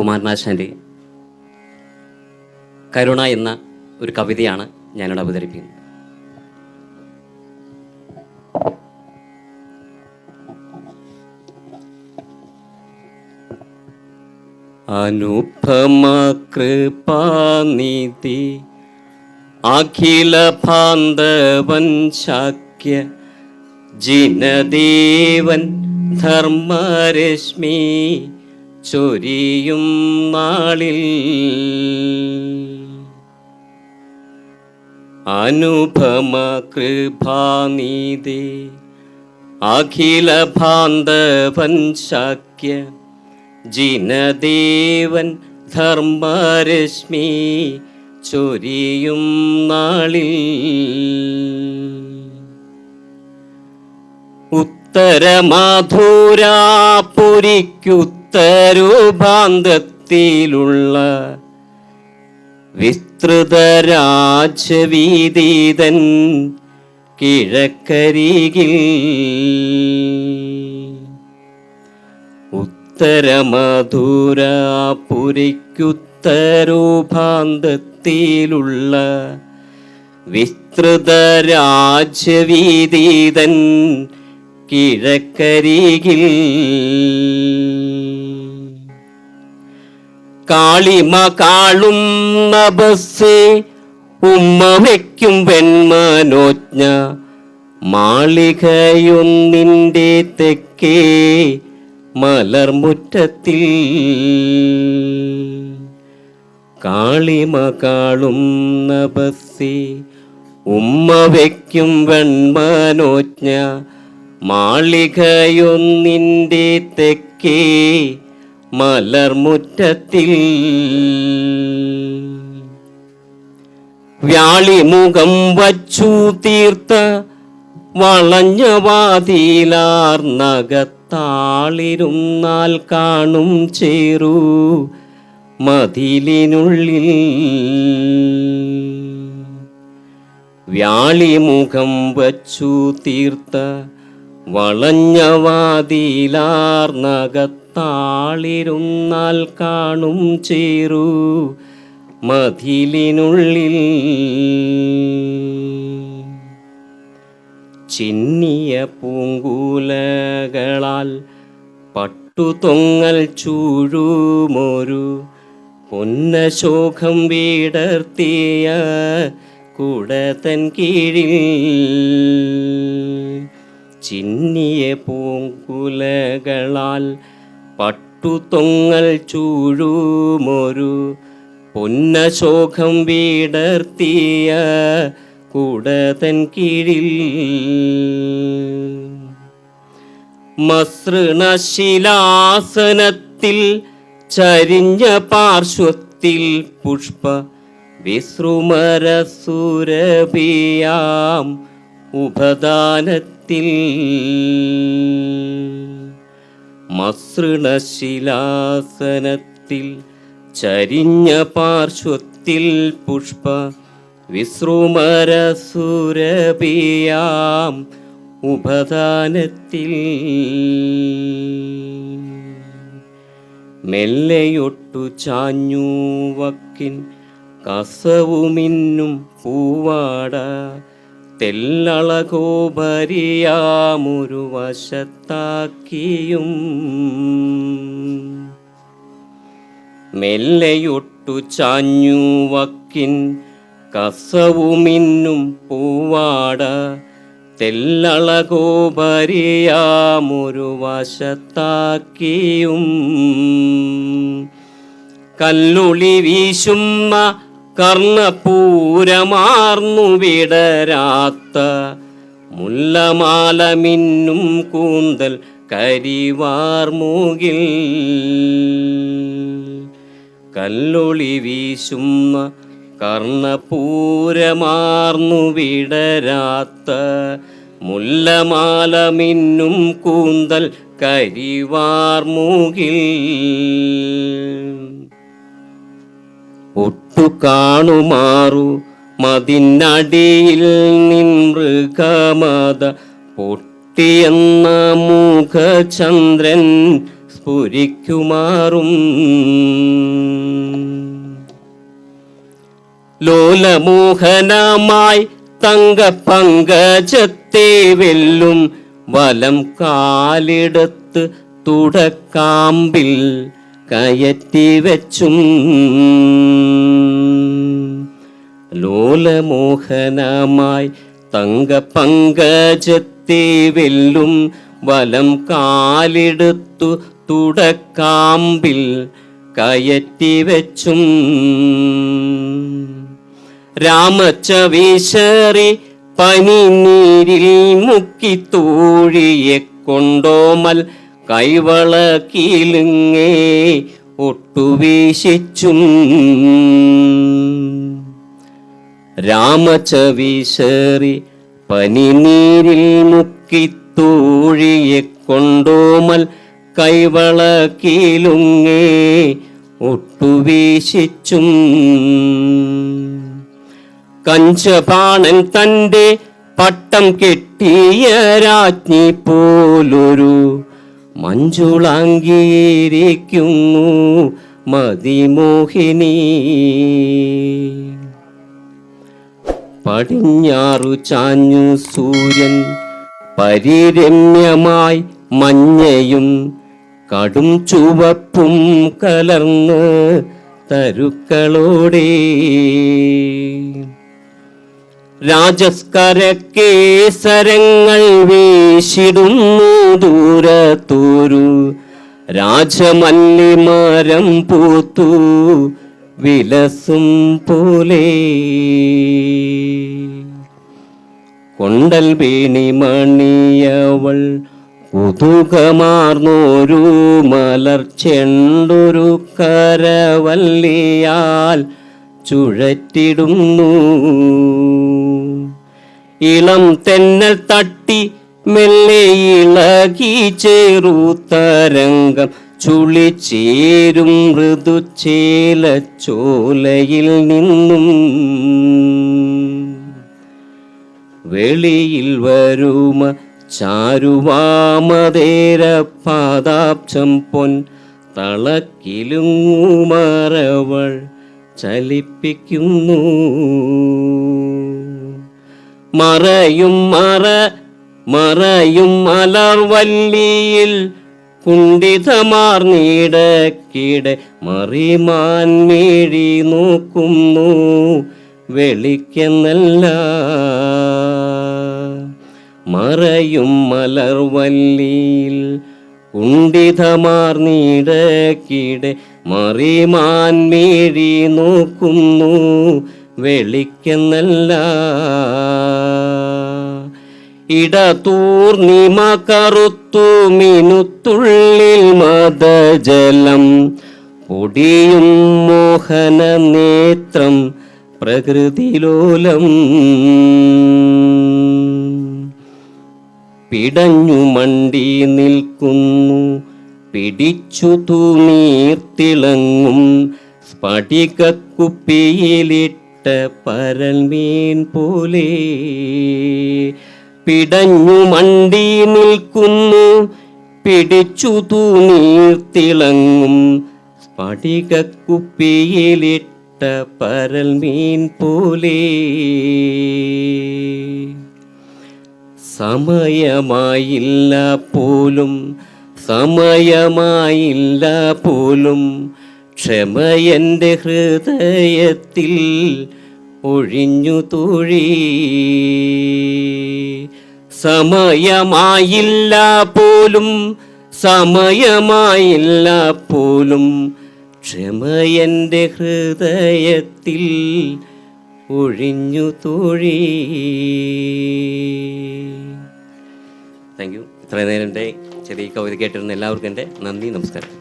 കുമാരനാശാന്റെ കരുണ എന്ന ഒരു കവിതയാണ് ഞാനിവിടെ അവതരിപ്പിക്കുന്നത്. അനുപമ കൃപാനിധി അഖില ഭാന്തവൻ ജിനദേവൻ ധർമ്മരശ്മി ചൊരിയും നാളിൽ. അനുപമ കൃപാനീതി അഖില ഭാന്തവൻ ശാക്യ ജിനദേവൻ ധർമ്മരശ്മി ചൊരിയും നാളിൽ. ഉത്തരമാധുരാപുരിക്കുത്തരൂപാന്തത്തിലുള്ള വിസ്തൃത രാജവീതീതൻ കിഴക്കരികിൽ ഉത്തരമധുരാപുരിക്കുത്തരൂപാന്തത്തിലുള്ള വിസ്തൃത രാജ്യവീതീതൻ കിഴക്കരികിൽ. കാളിമ കാളും ബസ് ഉമ്മ വയ്ക്കും വെൺമനോജ്ഞ മാളികയൊന്നിന്റെ തെക്കേ മലർമുറ്റത്തിൽ. കാളിമ കാളും ബസ് ഉമ്മ വയ്ക്കും വെൺമനോജ്ഞ മാളികയൊന്നിന്റെ തെക്കേ മലർമുറ്റത്തിൽ വ്യാളിമുഖം വച്ചു തീർത്ത വളഞ്ഞ വാതിലാർന്നകത്താളിരുന്നാൽ കാണും ചേരു മതിലിനുള്ളിൽ. വ്യാളിമുഖം വച്ചു തീർത്ത വളഞ്ഞ വാതിലാർന്നകത്താളിരുന്നാൽ കാണും ചേരു മതിലിനുള്ളിൽ. ചിന്നിയ പൂങ്കൂലകളാൽ പട്ടുതൊങ്ങൽ ചൂഴുമൊരു പൊന്നശോകം വീടർത്തിയ കുടതൻ കീഴിൽ. ചിന്നിയ പൂങ്കുലകളാൽ പട്ടുതൊങ്ങൽ ചൂഴുമൊരു പൊന്നശോകം വീടർത്തിയ കൂടതൻ കീഴിൽ. മസൃണശിലാസനത്തിൽ ചരിഞ്ഞ പാർശ്വത്തിൽ പുഷ്പ വിശ്രുമരസുരഭിയാം ഉപദാനത്തിൽ മസൃണശിലാസനത്തിൽ ചരിഞ്ഞ പാർശ്വത്തിൽ പുഷ്പ വിശ്രുമരസുരപിയാം ഉപദാനത്തിൽ. മെല്ലയൊട്ടു ചാഞ്ഞു വക്കിൻ കസവുമിന്നും പൂവാട തെല്ലളകോപരിയാമൊരു വശത്താക്കിയും മെല്ലയൊട്ടു ചാഞ്ഞു വക്കിൻ കസവുമിന്നും പൂവാട തെല്ലളകോപരിയാമൊരു വശത്താക്കിയും കല്ലുളി വീശുന്ന കർണപൂരമാർന്നു വിടരാത്ത മുല്ലമാല മിന്നും കൂന്തൽ കരിവാർമൂകിൽ കല്ലൊളി വീശുന്ന കർണപൂരമാർന്നു വിടരാത്ത മുല്ലമാല മിന്നും കൂന്തൽ കരിവാർമൂകിൽ ഒട്ടു കാണുമാറു മതിനടിയിൽ നിൻമൃഗമത പൊട്ടിയെന്ന മുഖചന്ദ്രൻ സ്ഫുരിക്കുമാറും. ലോലമോഹനമായി തങ്ക പങ്കജത്തെ വെല്ലും വലം കാലിടത്ത് തുടക്കാമ്പിൽ കയറ്റി വെച്ചും. ലോലമോഹനമായി തങ്ക പങ്കജത്തി വെല്ലും വലം കാലിടുത്തു തുടക്കാമ്പിൽ കയറ്റി വെച്ചും. രാമച്ചവീശറി പനിനീരിൽ മുക്കി തൂഴിയെ കൊണ്ടോമൽ കൈവള ഒട്ടുവീശിച്ചും. രാമചവിശേറി പനിനീരിൽ മുക്കി തൂഴിയെ കൊണ്ടോമൽ കൈവള ഒട്ടുവീശിച്ചും. കഞ്ചപാണൻ തന്റെ പട്ടം കെട്ടിയ രാജ്ഞി പോലൊരു മഞ്ജുളാങ്കിയിരിക്കുന്നു മതിമോഹിനി. പടിഞ്ഞാറു ചാഞ്ഞു സൂര്യൻ പരിരമ്യമായി മഞ്ഞയും കടും ചുവപ്പും കലർന്ന് തരുക്കളോടെ. രാജസ്കരക്കേസരങ്ങൾ വീശിടുന്നു ദൂരത്തൂരു. രാജമല്ലിമരം പൂത്തു വിലസും പോലെ. കൊണ്ടൽ വീണി മണിയവൾ കുതുകമാർന്നൊരു മലർ ചെണ്ടൊരു കരവല്ലിയാൽ ചുഴറ്റിടുന്നു. ഇളം തെന്നൽ തട്ടി മെല്ലെ ഇളകി ചേറുത്തരംഗം ചുളിച്ചേരും മൃദുചേലച്ചോലയിൽ നിന്നും. വെളിയിൽ വരുമ ചാരുവാമതേര പാദാബ്ജം പൊൻ. തളക്കിലുങ്ങുമറവൾ ചലിപ്പിക്കുന്നു. മറയും മറ മറയും മലർവല്ലിയിൽ കുണ്ടിതമാർന്നിടക്കിടെ മറിമാൻ മേഴി നോക്കുന്നു വെളിക്കെന്നല്ല. മറയും മലർവല്ലിയിൽ കുണ്ടിതമാർന്നിടക്കിടെ മറിമാൻ മേഴി നോക്കുന്നു വെളിക്കെന്നല്ല. ഇടതൂർണിമ കറുത്തു മിനുത്തുള്ളിൽ മതജലം പൊടിയും മോഹന നേത്രം പ്രകൃതിലോലം. പിടഞ്ഞു മണ്ടി നിൽക്കുന്നു പിടിച്ചു തൂണീർത്തിളങ്ങും സ്ഫടികക്കുപ്പിയിലിട്ട പരൽമീൻ പോലെ പിടഞ്ഞു മണ്ടി നിൽക്കുന്നു പിടിച്ചു തൂണീർത്തിളങ്ങും സ്ഫടികക്കുപ്പിയിലിട്ട പരൽമീൻ പോലെ. സമയമായില്ല പോലും സമയമായില്ല പോലും. ക്ഷമയന്റെ ഹൃദയത്തിൽ ഒഴിഞ്ഞു തുഴി. സമയമായില്ല പോലും സമയമായില്ല പോലും. ക്ഷമയന്റെ ഹൃദയത്തിൽ ഒഴിഞ്ഞു തുഴി. താങ്ക് യു ഇത്രയും നേരം എന്റെ ചെറിയ കവിത കേട്ടിരുന്ന എല്ലാവർക്കും എന്റെ നന്ദി നമസ്കാരം.